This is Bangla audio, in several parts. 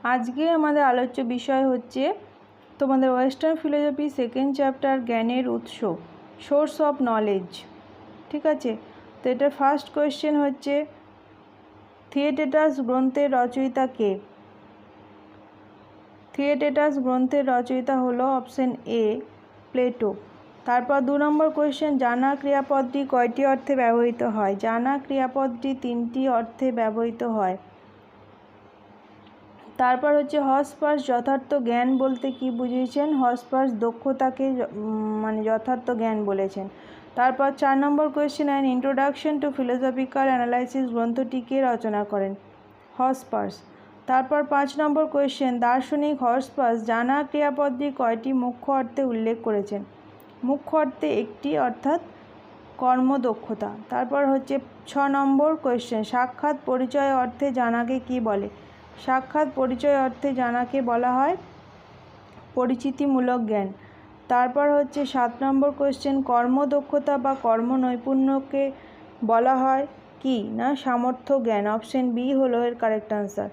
আজকে আমাদের আলোচ্য বিষয় হচ্ছে তোমাদের ওয়েস্টার্ন ফিলোসফি সেকেন্ড চ্যাপ্টার জ্ঞানের উৎস সোর্স অফ নলেজ ঠিক আছে? তো এটার ফার্স্ট কোয়েশ্চেন হচ্ছে থিয়েটেটাস গ্রন্থের রচয়িতা কে? থিয়েটেটাস গ্রন্থের রচয়িতা হলো অপশন এ প্লেটো তারপর দু নম্বর কোয়েশ্চেন জানা ক্রিয়াপদটি কয়টি অর্থে ব্যবহৃত হয়? জানা ক্রিয়াপদটি তিনটি অর্থে ব্যবহৃত হয়। তারপর হচ্ছে হসপাস যথার্থ জ্ঞান বলতে কি বুঝিয়েছেন? হসপাস দক্ষতাকে মানে যথার্থ জ্ঞান বলেছেন। তারপর চার number question an introduction to philosophical analysis গ্রন্থটিকে রচনা করেন। হসপাস তারপর পাঁচ নম্বর কোয়েশ্চেন দার্শনিক হসপাস জানা ক্রিয়াপদটি কয়টি মুখ্য অর্থে উল্লেখ করেছেন? মুখ্য অর্থে একটি, অর্থাৎ কর্মদক্ষতা। তারপর হচ্ছে ছ নম্বর কোয়েশ্চেন সাক্ষাৎ পরিচয় অর্থে জানাকে কি বলে? সাক্ষাৎ পরিচয় অর্থে জানাকে বলা হয় পরিচিতিমূলক জ্ঞান। তারপর হচ্ছে সাত নম্বর কোয়েশ্চেন কর্মদক্ষতা বা কর্ম নৈপুণ্যকে বলা হয় কি? না, সামর্থ্য জ্ঞান। অপশন বি হলো এর কারেক্ট আনসার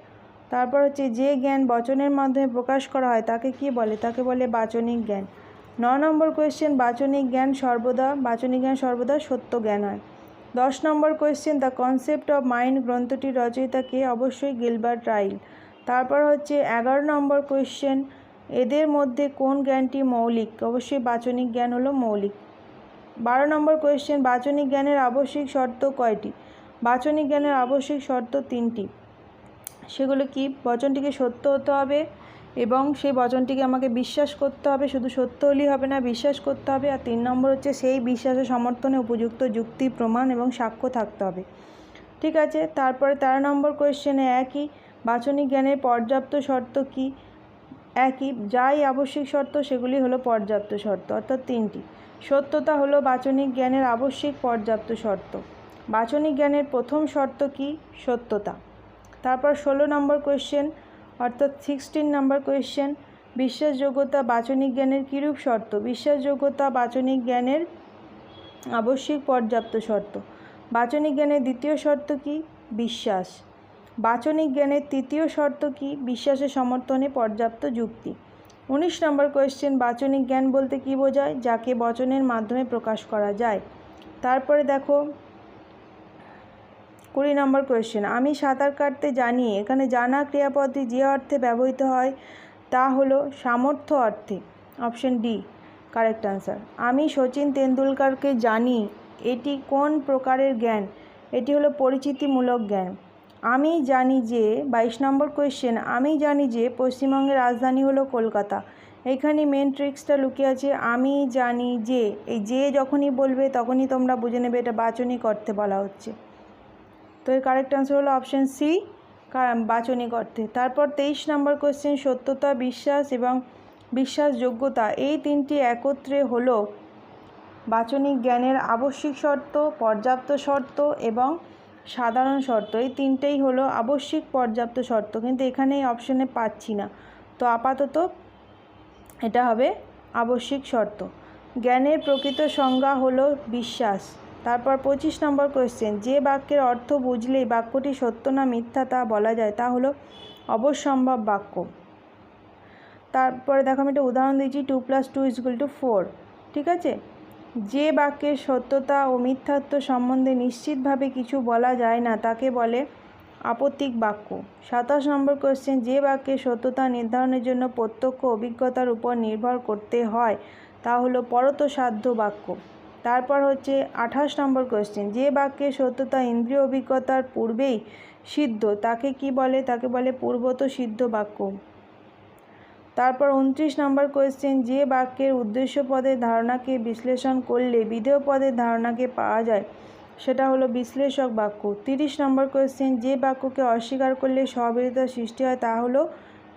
তারপর হচ্ছে যে জ্ঞান বচনের মাধ্যমে প্রকাশ করা হয়, তাকে কি বলে? তাকে বলে বাচনিক জ্ঞান। ন নম্বর কোয়েশ্চেন বাচনিক জ্ঞান সর্বদা, বাচনিক জ্ঞান সর্বদা সত্য জ্ঞান হয়। দশ number question the concept of mind গ্রন্থটি রচয়িতা কে? অবশ্যই গিলবার্ট রাইল। তারপর হচ্ছে এগারো নম্বর কোয়েশ্চেন এদের মধ্যে কোন জ্ঞানটি মৌলিক? অবশ্যই বাচনিক জ্ঞান হলো মৌলিক। বারো নম্বর কোয়েশ্চেন বাচনিক জ্ঞানের আবশ্যিক শর্ত কয়টি? বাচনিক জ্ঞানের আবশ্যিক শর্ত তিনটি। সেগুলো কি? বচনটিকে সত্য হতে হবে এবং সেই বচনটিকে আমাকে বিশ্বাস করতে হবে, শুধু সত্য হলেই হবে না, বিশ্বাস করতে হবে। আর তিন নম্বর হচ্ছে সেই বিশ্বাসের সমর্থনে উপযুক্ত যুক্তি, প্রমাণ এবং সাক্ষ্য থাকতে হবে। ঠিক আছে? তারপরে তেরো নম্বর কোয়েশ্চেনে একই। বাচনিক জ্ঞানের পর্যাপ্ত শর্ত কি? একই। যাই আবশ্যিক শর্ত, সেগুলি হলো পর্যাপ্ত শর্ত, অর্থাৎ তিনটি। সত্যতা হলো বাচনিক জ্ঞানের আবশ্যিক পর্যাপ্ত শর্ত। বাচনিক জ্ঞানের প্রথম শর্ত কি? সত্যতা। তারপর ষোলো নম্বর কোয়েশ্চেন অর্থাৎ সিক্সটিন নাম্বার কোয়েশ্চেন বিশ্বাসযোগ্যতা বাচনিক জ্ঞানের কীরূপ শর্ত? বিশ্বাসযোগ্যতা বাচনিক জ্ঞানের আবশ্যিক পর্যাপ্ত শর্ত। বাচনিক জ্ঞানের দ্বিতীয় শর্ত কি? বিশ্বাস। বাচনিক জ্ঞানের তৃতীয় শর্ত কি? বিশ্বাসের সমর্থনে পর্যাপ্ত যুক্তি। উনিশ নম্বর কোয়েশ্চেন বাচনিক জ্ঞান বলতে কি বোঝায়? যাকে বচনের মাধ্যমে প্রকাশ করা যায়। তারপরে দেখো কুড়ি নম্বর কোয়েশ্চেন আমি সাঁতার কাটতে জানি, এখানে জানা ক্রিয়াপদটি যে অর্থে ব্যবহৃত হয় তা হলো সামর্থ্য অর্থে। অপশন ডি কারেক্ট আনসার আমি সচিন তেন্ডুলকারকে জানি, এটি কোন প্রকারের জ্ঞান? এটি হলো পরিচিতিমূলক জ্ঞান। আমি জানি যে, বাইশ নম্বর কোয়েশ্চেন আমি জানি যে, পশ্চিমবঙ্গের রাজধানী হলো কলকাতা। এখানে মেন ট্রিক্সটা লুকিয়ে আছে, আমি জানি যে, এই যে যখনই বলবে তখনই তোমরা বুঝে নেবে, এটা বাচনিক অর্থে বলা হচ্ছে। তো এর কারেক্ট আনসার হলো অপশন সি বাচনিক অর্থে। তারপর তেইশ নম্বর কোয়েশ্চেন সত্যতা, বিশ্বাস এবং বিশ্বাসযোগ্যতা। এই তিনটি একত্রে হলো বাচনিক জ্ঞানের আবশ্যিক শর্ত, পর্যাপ্ত শর্ত এবং সাধারণ শর্ত। এই তিনটেই হলো আবশ্যিক, পর্যাপ্ত শর্ত। কিন্তু এখানে এই অপশনে পাচ্ছি না। তো আপাতত এটা হবে আবশ্যিক শর্ত। জ্ঞানের প্রকৃত সংজ্ঞা হলো বিশ্বাস। তারপর পঁচিশ নম্বর কোয়েশ্চেন যে বাক্যের অর্থ বুঝলেই বাক্যটি সত্য না মিথ্যা তা বলা যায়, তা হলো অবশ্যম্ভব বাক্য। তারপরে দেখো আমি একটা উদাহরণ দিয়েছি two plus two is equal to four ঠিক আছে? যে বাক্যের সত্যতা ও মিথ্যাত্ব সম্বন্ধে নিশ্চিতভাবে কিছু বলা যায় না, তাকে বলে আপত্তিক বাক্য। সাতাশ নম্বর কোয়েশ্চেন যে বাক্যের সত্যতা নির্ধারণের জন্য প্রত্যক্ষ অভিজ্ঞতার উপর নির্ভর করতে হয়, তা হলো পরতসাধ্য বাক্য। তারপর হচ্ছে আঠাশ নম্বর কোয়েশ্চেন যে বাক্যের সত্যতা, ইন্দ্রিয় অভিজ্ঞতার পূর্বেই সিদ্ধ, তাকে কি বলে? তাকে বলে পূর্বত সিদ্ধ বাক্য। তারপর উনত্রিশ নম্বর কোয়েশ্চেন যে বাক্যের উদ্দেশ্য পদের ধারণাকে বিশ্লেষণ করলে বিধেয় পদের ধারণাকে পাওয়া যায়, সেটা হলো বিশ্লেষক বাক্য। তিরিশ নম্বর কোয়েশ্চেন যে বাক্যকে অস্বীকার করলে স্ববিরোধিতার সৃষ্টি হয় তা হলো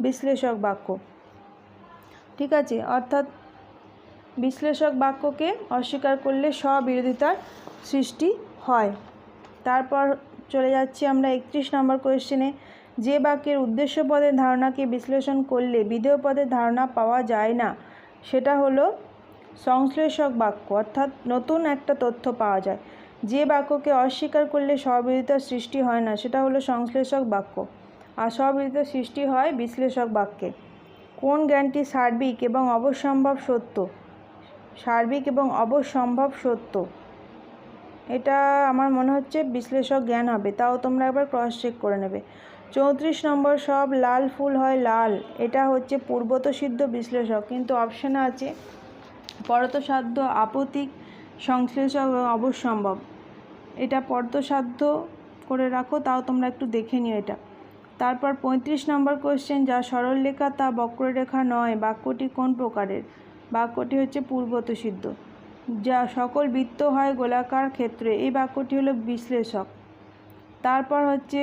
বিশ্লেষক বাক্য। ঠিক আছে? অর্থাৎ বিশ্লেষক বাক্যকে অস্বীকার করলে স্ববিরোধিতার সৃষ্টি হয়। তারপর চলে যাচ্ছি আমরা একত্রিশ নম্বর কোয়েশ্চেনে যে বাক্যের উদ্দেশ্য পদের ধারণাকে বিশ্লেষণ করলে বিধেয় পদের ধারণা পাওয়া যায় না, সেটা হলো সংশ্লেষক বাক্য, অর্থাৎ নতুন একটা তথ্য পাওয়া যায়। যে বাক্যকে অস্বীকার করলে স্ববিরোধিতার সৃষ্টি হয় না, সেটা হলো সংশ্লেষক বাক্য। আর স্ববিরোধিতার সৃষ্টি হয় বিশ্লেষক বাক্যে। কোন জ্ঞানটি সার্বিক এবং অবসম্ভব সত্য? সার্বিক এবং অবসম্ভব সত্য। এটা আমার মনে হচ্ছে বিশ্লেষক জ্ঞান হবে, তাও তোমরা একবার ক্রস চেক করে নেবে। চৌত্রিশ নম্বর, সব লাল ফুল হয় লাল, এটা হচ্ছে পূর্বত সিদ্ধ বিশ্লেষক, কিন্তু অপশানে আছে পরতসাধ্য আপতিক, সংশ্লেষক এবং অবশ্যম্ভব এটা পরতসাধ্য করে রাখো, তাও তোমরা একটু দেখে নিও এটা। তারপর পঁয়ত্রিশ নম্বর কোশ্চেন যা সরলরেখা তা বক্ররেখা নয়, বাক্যটি কোন প্রকারের? বাক্যটি হচ্ছে পূর্বত সিদ্ধ। যা সকল বৃত্ত হয় গোলাকার ক্ষেত্রে, এই বাক্যটি হলো বিশ্লেষক। তারপর হচ্ছে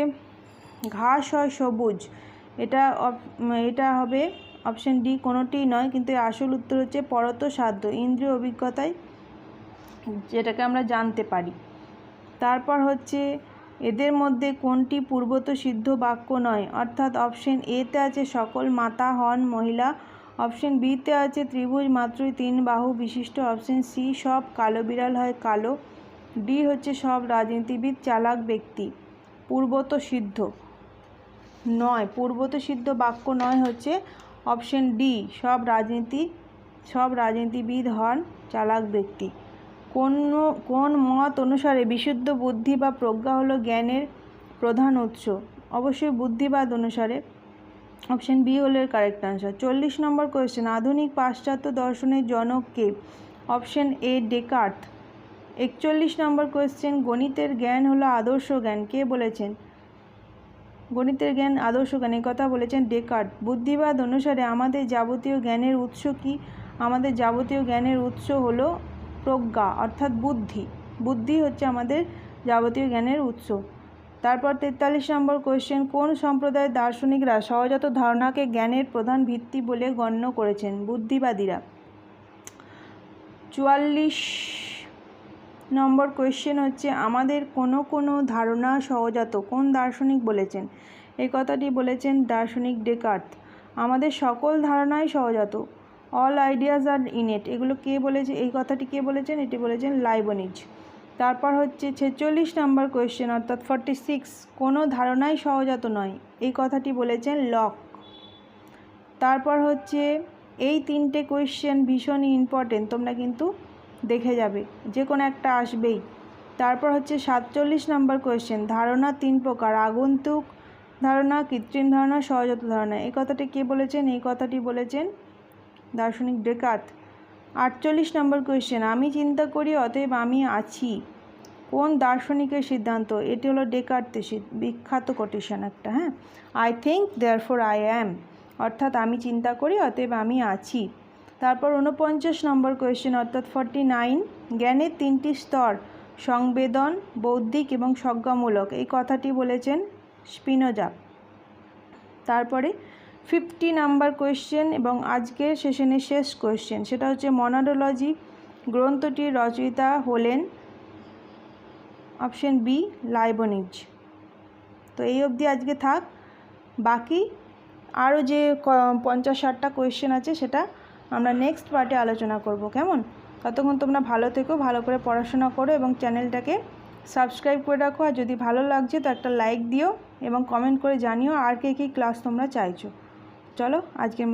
ঘাস হয় সবুজ। এটা এটা হবে অপশন ডি কোনোটিই নয়, কিন্তু আসল উত্তর হচ্ছে পরত সাধ্য, ইন্দ্রিয় অভিজ্ঞতায় যেটাকে আমরা জানতে পারি। তারপর হচ্ছে এদের মধ্যে কোনটি পূর্বত সিদ্ধ বাক্য নয়, অর্থাৎ অপশন এতে আছে সকল মাতা, হন, মহিলা অপশন বিতে আছে ত্রিভুজ, মাত্রই তিন বাহু বিশিষ্ট অপশন সি, সব কালো বিড়াল হয় কালো। ডি হচ্ছে সব রাজনীতিবিদ চালাক ব্যক্তি। পূর্বত সিদ্ধ। নয়, পূর্বত সিদ্ধ বাক্য নয় হচ্ছে অপশন ডি, সব রাজনীতি, সব রাজনীতিবিদ হন চালাক ব্যক্তি। কোন কোন মত অনুসারে বিশুদ্ধ বুদ্ধি বা প্রজ্ঞা হলো জ্ঞানের প্রধান উৎস? অবশ্যই বুদ্ধিবাদ অনুসারে। অপশন বি হলো এর কারেক্ট আনসার চল্লিশ নম্বর কোয়েশ্চেন আধুনিক পাশ্চাত্য দর্শনের জনক কে? অপশন এ ডেকার্ট একচল্লিশ নম্বর কোয়েশ্চেন গণিতের জ্ঞান হলো আদর্শ জ্ঞান। কে বলেছেন? গণিতের জ্ঞান, আদর্শ জ্ঞান এই কথা বলেছেন ডেকার্ট বুদ্ধিবাদ অনুসারে আমাদের যাবতীয় জ্ঞানের উৎস কি? আমাদের যাবতীয় জ্ঞানের উৎস হলো প্রজ্ঞা, অর্থাৎ বুদ্ধি। বুদ্ধি হচ্ছে আমাদের যাবতীয় জ্ঞানের উৎস। তারপর তেতাল্লিশ নম্বর কোয়েশ্চেন কোন সম্প্রদায়ের দার্শনিকরা সহজাত ধারণাকে জ্ঞানের প্রধান ভিত্তি বলে গণ্য করেছেন? বুদ্ধিবাদীরা। চুয়াল্লিশ নম্বর কোয়েশ্চেন হচ্ছে, আমাদের কোনো কোনো ধারণা সহজাত? কোন দার্শনিক বলেছেন? এই কথাটি বলেছেন দার্শনিক ডেকার্ট আমাদের সকল ধারণাই সহজাত। অল আইডিয়াজ আর ইনেট এগুলো কে বলেছে? এই কথাটি কে বলেছেন? এটি বলেছেন লাইবনিজ। তারপর হচ্ছে ছেচল্লিশ নম্বর কোয়েশ্চেন অর্থাৎ ফর্টি সিক্স কোনো ধারণাই সহজাত নয়। এই কথাটি বলেছেন লক। তারপর হচ্ছে, এই তিনটে কোয়েশ্চেন ভীষণই ইম্পর্টেন্ট তোমরা কিন্তু দেখে যাবে, যে কোনো একটা আসবেই। তারপর হচ্ছে সাতচল্লিশ নম্বর কোয়েশ্চেন ধারণা তিন প্রকার, আগন্তুক ধারণা, কৃত্রিম ধারণা, সহজাত ধারণা। এই কথাটি কে বলেছেন? এই কথাটি বলেছেন দার্শনিক ডেকাত আটচল্লিশ নম্বর কোয়েশ্চেন আমি চিন্তা করি অতএব আমি আছি। কোন দার্শনিকের সিদ্ধান্ত? এটি হলো ডেকার্তের বিখ্যাত কোটেশন একটা হ্যাঁ? I think therefore I am অর্থাৎ আমি চিন্তা করি, অতএব আমি আছি। তারপর উনপঞ্চাশ নম্বর কোয়েশ্চেন অর্থাৎ ফর্টি নাইন জ্ঞানের তিনটি স্তর, সংবেদন, বৌদ্ধিক এবং সজ্ঞামূলক। এই কথাটি বলেছেন স্পিনোজা। তারপরে ফিফটি নাম্বার কোয়েশ্চেন এবং আজকের সেশনের শেষ কোয়েশ্চেন সেটা হচ্ছে মনাডোলজি গ্রন্থটির রচয়িতা হলেন অপশন বি লাইবনিজ তো এই অবধি আজকে থাক। বাকি আরও যে পঞ্চাশ ষাটটা কোয়েশ্চেন আছে, সেটা আমরা নেক্সট পার্টে আলোচনা করব। কেমন? ততক্ষণ তোমরা ভালো থেকো, ভালো করে পড়াশোনা করো এবং চ্যানেলটাকে সাবস্ক্রাইব করে রাখো। আর যদি ভালো লাগছে, তো একটা লাইক দিও এবং কমেন্ট করে জানিও আর কে কী ক্লাস তোমরা চাইছো। চলো আজকের মতো